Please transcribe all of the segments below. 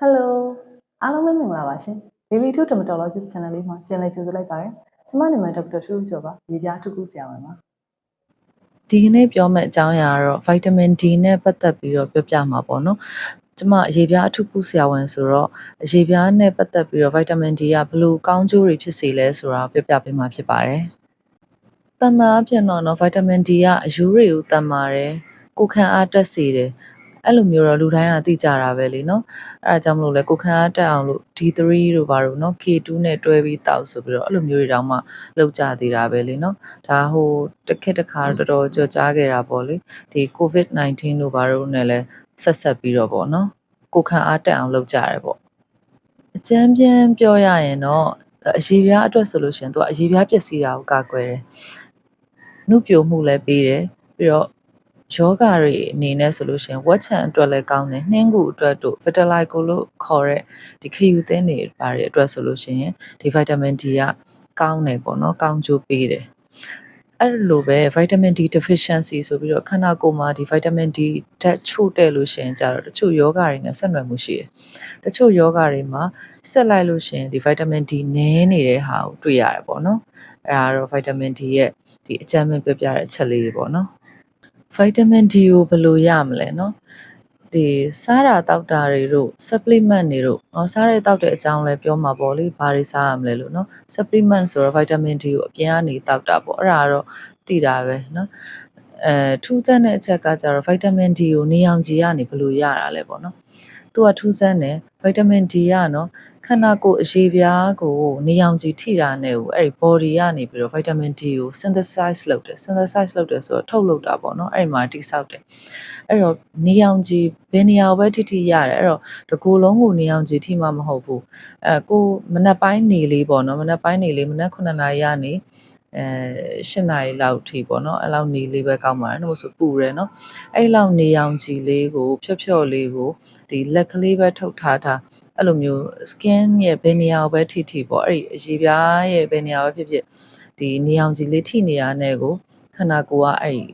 Hello အားလုံးပဲမင်္ဂလာပါရှင် Daily to Dermatologist Channel လေးမှာပြန်လည်ကြိုဆိုလိုက်ပါတယ်ကျွန်မနာမည်ဒေါက်တာထူးကျော်ပါရေပြားထုခုဆရာဝန်ပါဒီကနေ့ပြောမယ့်အကြောင်းအရာကတော့ vitamin D နဲ့ပတ်သက်ပြီးတော့ပြောပြမှာပေါ့နော်။ကျမအရေးပြားအထုခုဆရာဝန်ဆိုတော့အရေးပြားနဲ့ပတ်သက်ပြီးတော့ vitamin D ကဘယ်လိုကောင်းကျိုးတွေဖြစ်စေလဲဆိုတာပြောပြပေးမှာဖြစ်ပါတယ်။တမန်အပြင်တော့နော် vitamin D ကအယူတွေကိုတန်ပါတယ်။ကိုယ်ခံအားတက်စေတယ်။ အဲ့လိုမျိုးတော့လူတိုင်းကသိကြတာပဲလေနော်။အဲ့ဒါကြောင့်မလို့လဲကိုယ်ခံအားတက်အောင်လို့ D3 တို့ဘာလို့နော် K2 နဲ့တွဲပြီးတောက်ဆိုပြီးတော့အဲ့လိုမျိုးတွေတောင်မှလောက်ကြသေးတာပဲလေနော်။ဒါဟိုတစ်ခက်တစ်ခါတော့တော်တော်ကြော်ကြားခဲ့တာပေါ့လေ။ဒီ COVID-19 တို့ဘာလို့နဲ့လဲဆက်ဆက်ပြီးတော့ပေါ့နော်။ကိုယ်ခံအားတက်အောင်လုပ်ကြရဲပေါ့။အကျမ်းပြင်းပြောရရင်တော့အရေးပြားအတွက်ဆိုလို့ရှရင်သူကအရေးပြားပျက်စီးတာကိုကာကွယ်တယ်။နှုတ်ပြိုမှုလည်းပေးတယ်ပြီးတော့ ယောဂတွေအနေနဲ့ဆိုလို့ရှရင်ဝက်ချံအတွက်လည်းကောင်းတယ်နှင်းကူအတွက်တို့ vitiligo လို့ခေါ်တဲ့ဒီခယူသင်းတွေပါတဲ့အတွက်ဆိုလို့ရှရင်ဒီ vitamin D ကကောင်းတယ်ပေါ့နော်ကောင်းကျိုးပေးတယ်အဲ့လိုပဲ vitamin D deficiency ဆိုပြီးတော့ခန္ဓာကိုယ်မှာဒီ vitamin D ဓာတ်ချို့တဲ့လို့ရှရင်ကြတော့တချို့ယောဂတွေနဲ့ဆက်နွယ်မှုရှိတယ်တချို့ယောဂတွေမှာဆက်လိုက်လို့ရှရင်ဒီ vitamin D နည်းနေတဲ့ဟာကိုတွေ့ရတယ်ပေါ့နော်အဲ့ဒါတော့ vitamin D ရဲ့ဒီအကြမ်းမဲ့ပြပြတဲ့အချက်လေးတွေပေါ့နော် vitamin D ကိုဘယ်လိုရမလဲเนาะဒီစားတာတောက်တာတွေတို့ supplement တွေတို့เนาะစားရတောက်တဲ့အကြောင်းလဲပြောမှာပေါ့လေဘာတွေစားရမလဲလို့เนาะ supplement ဆိုတော့ vitamin D ကိုအပြင်ကနေတောက်တာပေါ့အဲ့ဒါကတော့သိတာပဲเนาะအဲထူးဆန်းတဲ့အချက်ကကျတော့ vitamin D ကိုနေအောင်ကြည်ကနေဘယ်လိုရတာလဲပေါ့เนาะသူကထူးဆန်းတယ် vitamin D ကเนาะ ခန္ဓာကိုယ်အရေပြားကိုနေရောင်ခြည်ထိတာနဲ့ကိုအဲ့ဒီ body ကနေပြီးတော့ vitamin D ကို synthesize လုပ်တယ် synthesize လုပ်တယ်ဆိုတော့ထုတ်လုပ်တာပေါ့နော်အဲ့ဒီမှာတိဆောက်တယ်အဲ့တော့နေရောင်ခြည်ဘယ်နေရာပဲထိထိရတယ်အဲ့တော့တကူလုံးကိုနေရောင်ခြည်ထိမှမဟုတ်ဘူးအဲကိုမနက်ပိုင်းနေလေးပေါ့နော်မနက်ပိုင်းနေလေးမနက်9နာရီကနေအဲ၈နာရီလောက်ထိပေါ့နော်အဲ့လောက်နေလေးပဲကောင်းပါတယ်နှုတ်ဆိုပူတယ်နော်အဲ့လောက်နေအောင်ကြီးလေးကိုဖြော့ဖြော့လေးကိုဒီလက်ကလေးပဲထုတ်ထားတာ အဲ့လိုမျိုး skin ရဲ့ဘယ်နေရာကိုပဲထိထိပေါ့အဲ့ဒီအရေပြားရဲ့ဘယ်နေရာပဲဖြစ်ဖြစ်ဒီနေအောင်ကြည်လေးထိနေရတဲ့ကိုခန္ဓာကိုယ်ကအဲ့ဒီ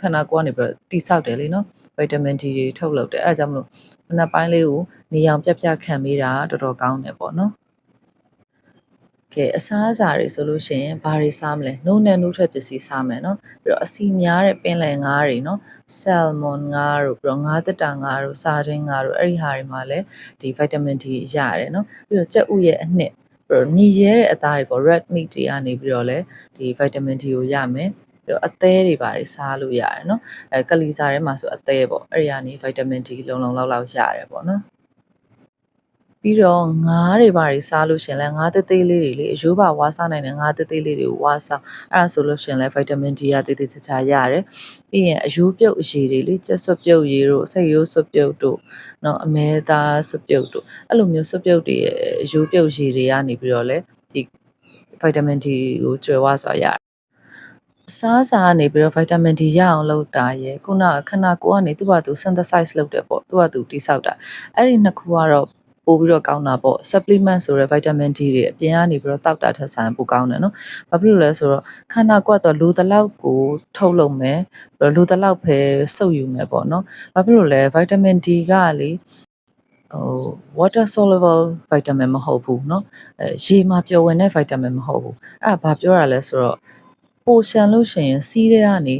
ခန္ဓာကိုယ်ကနေပြီးတော့တိဆောက်တယ်လေနော်ဗီတာမင် D တွေထုတ်လုပ်တယ်အဲဒါကြောင့်မလို့မနက်ပိုင်းလေးကိုနေအောင်ပြပြခံမိတာတော်တော်ကောင်းတယ်ပေါ့နော် ကဲအစားအစာတွေဆိုလို့ရှိရင်ဘာတွေစားမလဲနှုတ်နဲ့နှုတ်ထွက်ပစ္စည်းစားမယ်နော်ပြီးတော့အစီများတဲ့ပင်လယ်ငါးတွေနော်ဆယ်မွန်ငါးတို့ပြီးတော့ငါးသက်တာငါးတို့စာတင်းငါးတို့အဲ့ဒီဟာတွေမှာလည်းဒီဗီတာမင် D ရတယ်နော်ပြီးတော့ကြက်ဥရဲ့အနှစ်ပြီးတော့ညီရဲတဲ့အသားတွေပေါ့ red meat တွေကနေပြီးတော့လည်းဒီဗီတာမင် D ကိုရမယ်ပြီးတော့အသဲတွေပါတွေစားလို့ရတယ်နော်အဲကလီစာထဲမှာဆိုအသဲပေါ့အဲ့ဒီကနေဗီတာမင် D လုံလုံလောက်လောက်ရတယ်ပေါ့နော် ပြီးတော့ငါးတွေပါတွေစားလို့ရှင်လဲငါးသေးသေးလေးတွေလေအယိုးပါဝါစားနိုင်တဲ့ငါးသေးသေးလေးတွေကိုဝါစားအဲ့ဒါဆိုလို့ရှင်လဲဗီတာမင် D ရသေးသေးချာချာရတယ်ပြီးရင်အယိုးပြုတ်အရည်တွေလေကျက်ဆွတ်ပြုတ်ရည်တို့စိတ်ရိုးဆွတ်ပြုတ်တို့နော်အမဲသားဆွတ်ပြုတ်တို့အဲ့လိုမျိုးဆွတ်ပြုတ်တွေအယိုးပြုတ်ရည်တွေကနေပြီးတော့လဲဒီဗီတာမင် D ကိုကျွယ်ဝစွာရတယ်စားစာကနေပြီးတော့ vitamin D ရအောင်လုပ်တာရယ်ခုနခန္ဓာကိုယ်ကနေသူ့ဘာသူ synthesize လုပ်တယ်ပေါ့သူ့ဘာသူတိဆောက်တာအဲ့ဒီနှစ်ခုကတော့ ပို့ပြီးတော့ကောင်းတာပေါ့ supplement ဆိုရဲ vitamin D တွေအပြင်ကနေပြီးတော့တောက်တာထက်ဆိုင်ပိုကောင်းတယ်နော်။ဘာဖြစ်လို့လဲဆိုတော့ခန္ဓာကိုယ်ကတော့လိုတလောက်ကိုထုတ်လုပ်မယ်လိုတလောက်ပဲစုပ်ယူမယ်ပေါ့နော်။ဘာဖြစ်လို့လဲ vitamin D ကလေဟို water soluble vitamin မဟုတ်ဘူးเนาะအဲရေမှာပျော်ဝင်တဲ့ vitamin မဟုတ်ဘူးအဲ့ဒါဘာပြောရလဲဆိုတော့ပိုရှန်လို့ရှိရင်စီးတွေကနေ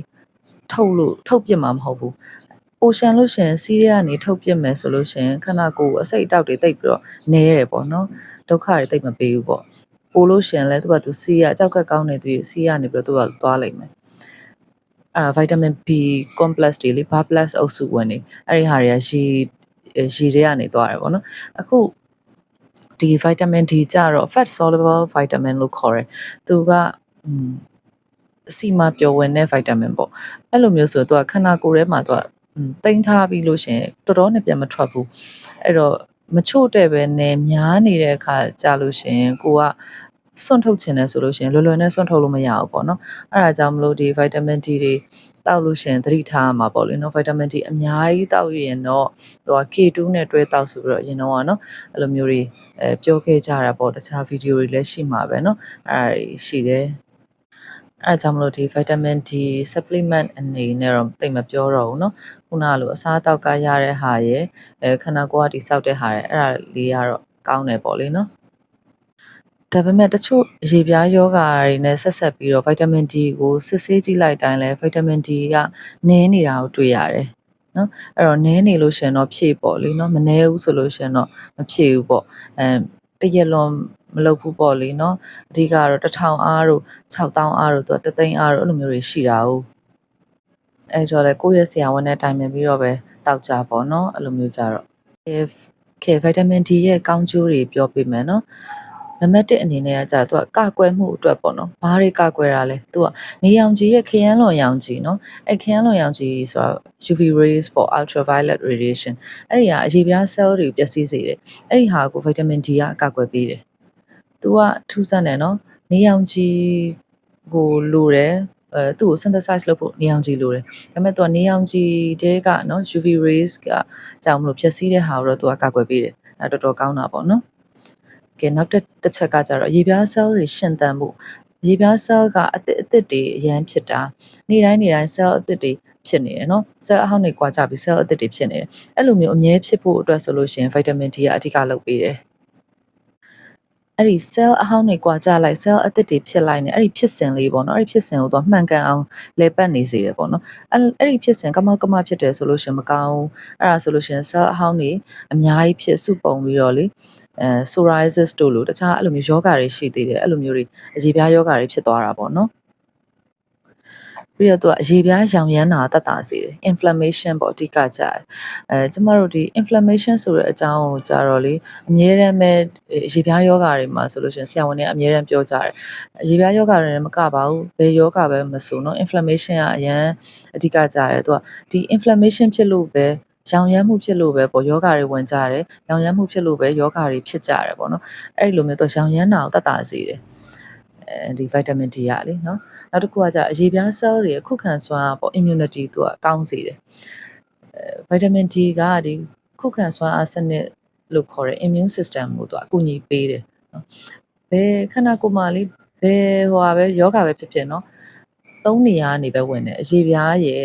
ထုတ်လို့ထုတ်ပြစ်မှာမဟုတ်ဘူး ပိုရှန်လို့ရှိရင်စီးတွေကနေထုတ်ပြစ်မယ်ဆိုလို့ရှိရင်ခန္ဓာကိုယ်အစိတ်အတောက်တွေတိတ်ပြီးတော့နဲရတယ်ပေါ့နော်ဒုက္ခတွေတိတ်မပေးဘူးပေါ့ပိုလို့ရှိရင်လည်းသူကသူစီးရအကြောက်ကကောင်းနေသူစီးရနေပြီးတော့သူကသွားလိုက်မယ်အာဗိုက်တာမင် B complex တွေလေ bar plus အုပ်စုဝင်နေအဲ့ဒီဟာတွေကရေရေတွေကနေသွားတယ်ပေါ့နော်အခုဒီ vitamin D ကြတော့ fat soluble vitamin လို့ခေါ်တယ်သူကอืมအစီမပျော်ဝင်တဲ့ vitamin ပေါ့အဲ့လိုမျိုးဆိုတော့သူကခန္ဓာကိုယ်ထဲမှာသူက တိမ့်ထားပြီးလို့ရှင်တော်တော်နဲ့ပြန်မထွက်ဘူးအဲ့တော့မချို့တဲ့ပဲနဲ့များနေတဲ့အခါကြာလို့ရှင်ကိုကစွန့်ထုတ်ခြင်းနဲ့ဆိုလို့ရှင်လွယ်လွယ်နဲ့စွန့်ထုတ်လို့မရဘူးပေါ့နော်အဲ့ဒါကြောင့်မလို့ဒီ vitamin D တွေတောက်လို့ရှင်သတိထားမှာပေါ့လေနော် vitamin D အများကြီးတောက်ရင်တော့သူက K2 နဲ့တွဲတောက်ဆိုပြီးတော့ရင်တော့ကနော်အဲ့လိုမျိုးတွေအဲပြောခဲ့ကြတာပေါ့တခြားဗီဒီယိုတွေလည်းရှိမှာပဲเนาะအဲ့ဒါရှိတယ် အဲဒါကြောင့်မလို့ဒီ vitamin D supplement အနေနဲ့တော့တိတ်မပြောတော့ဘူးเนาะခုနကလိုအစားအသောက်ကရတဲ့ဟာရယ်အဲခန္ဓာကိုယ်ကတိစောက်တဲ့ဟာရယ်အဲ့ဒါလေးကတော့ကောင်းတယ်ပေါ့လေเนาะဒါပေမဲ့တချို့အရေပြားယောဂါတွေနဲ့ဆက်ဆက်ပြီးတော့ vitamin D ကိုစစ်ဆေးကြည့်လိုက်တိုင်းလဲ vitamin D ကနည်းနေတာကိုတွေ့ရတယ်နော်အဲ့တော့နည်းနေလို့ရှရင်တော့ဖြည့်ပေါ့လေနော်မနည်းဘူးဆိုလို့ရှရင်တော့မဖြည့်ဘူးပေါ့အဲ တရက်လွန်မလုပ်ဘူးပေါ့လေနော်အဓိကတော့1000အားတို့6000အားတို့သူကတသိန်းအားတို့အဲ့လိုမျိုးတွေရှိတာ哦အဲ့တော့လေကိုယ့်ရဲ့ဆရာဝန်နဲ့တိုင်ပင်ပြီးတော့ပဲတောက်ကြပေါ့နော်အဲ့လိုမျိုးကြတော့ if ကဲ vitamin D ရဲ့ကောင်းကျိုးတွေပြောပြမယ်နော် နံပါတ်1အနေနဲ့ကကြာသူကကကွယ်မှုအတွက်ပေါ့နော်ဘာတွေကကွယ်တာလဲသူကနေရောင်ခြည်ရဲ့ခရမ်းလွန်ရောင်ခြည်နော်အဲခရမ်းလွန်ရောင်ခြည်ဆိုတာ UV rays ပေါ့ ultraviolet radiation အဲ့ဒီဟာအရေပြား cell တွေပျက်စီးစေတယ်အဲ့ဒီဟာကို vitamin D ကကာကွယ်ပေးတယ်သူကထူးဆန်းတယ်နော်နေရောင်ခြည်ကိုလိုတယ်အဲသူ့ကို synthesize လုပ်ဖို့နေရောင်ခြည်လိုတယ်ဒါပေမဲ့သူကနေရောင်ခြည်တဲကနော် UV rays ကကြောင့်မလို့ပျက်စီးတဲ့ဟာကိုတော့သူကကာကွယ်ပေးတယ်အဲတော်တော်ကောင်းတာပေါ့နော် ကဲနောက်တစ်တစ်ချက်ကကြတော့ရေပြား cell တွေရှင်သန်မှုရေပြား cell ကအသစ်အသစ်တွေအရန်ဖြစ်တာနေ့တိုင်းနေ့တိုင်း cell အသစ်တွေဖြစ်နေတယ်နော် cell အဟောင်းတွေကွာကြပြီး cell အသစ်တွေဖြစ်နေတယ်အဲ့လိုမျိုးအမြဲဖြစ်ဖို့အတွက်ဆိုလို့ရှိရင် vitamin D ကအဓိကလုပ်ပေးတယ်အဲ့ဒီ cell အဟောင်းတွေကွာကြလိုက် cell အသစ်တွေဖြစ်လိုက်နေအဲ့ဒီဖြစ်စဉ်လေးပေါ့နော်အဲ့ဒီဖြစ်စဉ်ကိုတော့မှန်ကန်အောင်လဲပတ်နေစေတယ်ပေါ့နော်အဲ့အဲ့ဒီဖြစ်စဉ်ကမောက်ကမဖြစ်တယ်ဆိုလို့ရှိရင်မကောင်းဘူးအဲ့ဒါဆိုလို့ရှိရင် cell အဟောင်းတွေအများကြီးဖြစ်စုပုံပြီးတော့လေ အဲ psoriasis တို့လိုတခြားအဲ့လိုမျိုးယောဂတွေရှိသေးတယ်အဲ့လိုမျိုးတွေအရေပြားယောဂတွေဖြစ်သွားတာပေါ့နော်ပြီးတော့သူကအရေပြားရောင်ရမ်းတာတက်တာစေတယ် inflammation ပေါ့အဓိကကြတယ်အဲကျမတို့ဒီ inflammation ဆိုတဲ့အကြောင်းကိုကြတော့လေအမြဲတမ်းပဲအရေပြားယောဂတွေမှာဆိုလို့ရှိရင်ဆရာဝန်တွေကအမြဲတမ်းပြောကြတယ်အရေပြားယောဂတွေလည်းမကပါဘူးဘယ်ယောဂပဲမဆိုနော် inflammation ကအရန်အဓိကကြတယ်သူကဒီ inflammation ဖြစ်လို့ပဲ ရောင်ရမ်းမှုဖြစ်လို့ပဲပေါ့ယောဂတွေဝင်ကြတယ်ရောင်ရမ်းမှုဖြစ်လို့ပဲယောဂတွေဖြစ်ကြတယ်ပေါ့နော်အဲ့ဒီလိုမျိုးသူရောင်ရမ်းတာကိုတတ်တာစေတယ်အဲဒီ vitamin D ရလေနော်နောက်တစ်ခုကじゃအရေပြား cell တွေခုခံစွမ်းပေါ့ immunity သူကကောင်းစေတယ်အဲ vitamin D ကဒီခုခံစွမ်းအားစနစ်လို့ခေါ်တဲ့ immune system ကိုသူကအကူအညီပေးတယ်နော်ဘယ်ခန္ဓာကိုယ်မှာလေးဘယ်ဟိုဟာပဲယောဂပဲဖြစ်ဖြစ်နော်သုံးနေရာကနေပဲဝင်တယ်အရေပြားရဲ့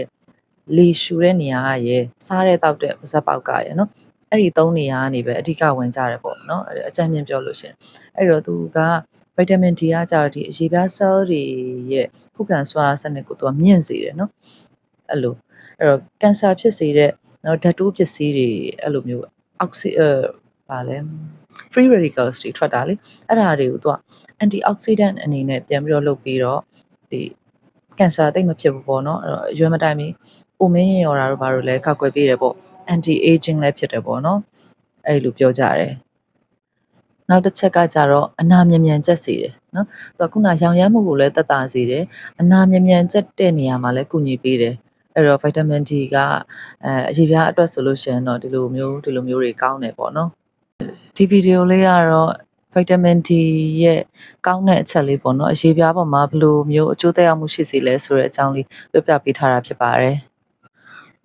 လေရှူတဲ့နေရာကရဲ့စားတဲ့တောက်တဲ့ပါဇက်ပေါက်ကရဲ့နော်အဲ့ဒီသုံးနေရာကနေပဲအဓိကဝင်ကြတယ်ပေါ့နော်အကြမ်းမြင်ပြောလို့ရှင်အဲ့တော့သူကဗီတာမင် D ကကြတော့ဒီအရေပြား cell တွေရဲ့ခုခံစွမ်းစနစ်ကိုသူကမြင့်စေတယ်နော်အဲ့လိုအဲ့တော့ကင်ဆာဖြစ်စေတဲ့နော်ဓာတ်တိုးပစ္စည်းတွေအဲ့လိုမျိုးအောက်ဆီအဲဗာလဲ free radicals တွေထွက်တာလေအဲ့ဒါတွေကိုသူက antioxidant အနေနဲ့ပြန်ပြီးတော့လုပ်ပြီးတော့ဒီကင်ဆာတိတ်မဖြစ်ဘူးပေါ့နော်အဲ့တော့ရွယ်မတိုင်မီ ပုံမင်းရင်ရော်တာတို့ဘာလို့လဲကောက်ွယ်ပေးတယ်ပေါ့ anti aging လည်းဖြစ်တယ်ပေါ့နော်အဲ့လိုပြောကြတယ်နောက်တစ်ချက်ကကြတော့အနာမြန်မြန်ကျက်စေတယ်နော်သူကခုနရောင်ရမ်းမှုကိုလည်းတက်တာစေတယ်အနာမြန်မြန်ကျက်တဲ့နေရာမှာလည်းကုညီပေးတယ်အဲ့တော့ vitamin D ကအဲအရေပြားအတွက်ဆိုလို့ရှိရင်တော့ဒီလိုမျိုးဒီလိုမျိုးတွေကောင်းတယ်ပေါ့နော်ဒီဗီဒီယိုလေးကတော့ vitamin D ရဲ့ကောင်းတဲ့အချက်လေးပေါ့နော်အရေပြားပေါ်မှာဘယ်လိုမျိုးအကျိုးသက်ရောက်မှုရှိစေလဲဆိုတဲ့အကြောင်းလေးပြောပြပေးထားတာဖြစ်ပါတယ်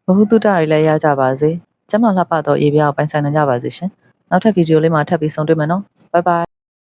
ဘ ഹു တုတ္တတွေလည်းရကြပါစေကျမလှပတော့ရေပြားကိုပိုင်ဆိုင်နိုင်ကြပါစေရှင်နောက်ထပ်ဗီဒီယိုလေးမှာထပ်ပြီးဆုံတွေ့မယ်နော် bye bye